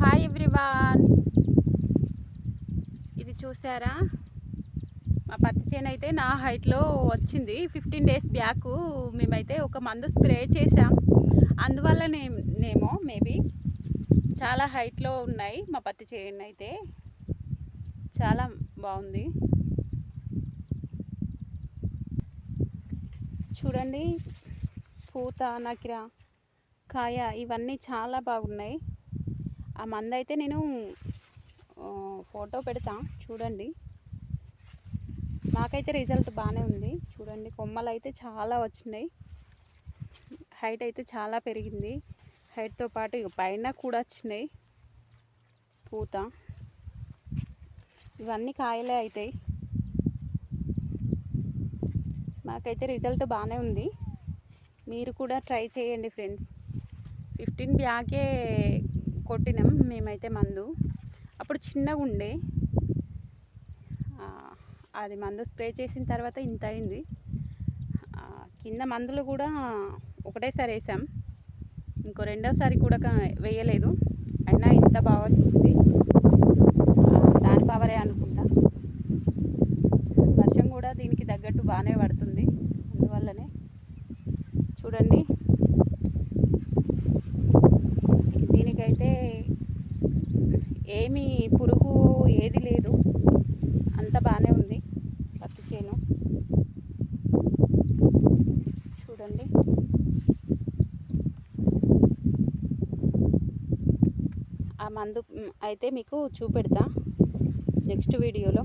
Hi everyone. ఇది చూసారా? మా పత్తి చేను అయితే నా హైట్లో వచ్చింది. ఫిఫ్టీన్ డేస్ బ్యాక్ మేమైతే ఒక మందు స్ప్రే చేసాం. అందువల్లనేమో మేబీ చాలా హైట్లో ఉన్నాయి మా పత్తి చేను అయితే. చాలా బాగుంది. చూడండి పూత నకిరా కాయ ఇవన్నీ చాలా బాగున్నాయి. ఆ మందు అయితే నేను ఫోటో పెడతా చూడండి. నాకైతే రిజల్ట్ బాగానే ఉంది. చూడండి కొమ్మలు అయితే చాలా వచ్చినాయి. హైట్ అయితే చాలా పెరిగింది. హైట్తో పాటు ఇక పైన కూడా వచ్చినాయి. పూత. ఇవన్నీ కాయలే అవుతాయి మాకైతే రిజల్ట్ బాగానే ఉంది. మీరు కూడా ట్రై చేయండి ఫ్రెండ్స్. ఫిఫ్టీన్ బ్యాగే కొట్టినాం మేమైతే మందు. అప్పుడు చిన్నగా ఉండే. అది మందు స్ప్రే చేసిన తర్వాత ఇంత అయింది. కింద మందులు కూడా ఒకటేసారి వేసాం. ఇంకో రెండోసారి కూడా క- వేయలేదు. అయినా ఇంత బాగా వచ్చింది. దాని పవరే అనుకుంటా. వర్షం కూడా దీనికి తగ్గట్టు బాగానే పడుతుంది. ఏమి పురుగు ఏది లేదు. అంత బాగానే ఉంది పత్తి చేను. చూడండి. ఆ మందు అయితే మీకు చూపెడతా నెక్స్ట్ వీడియోలో.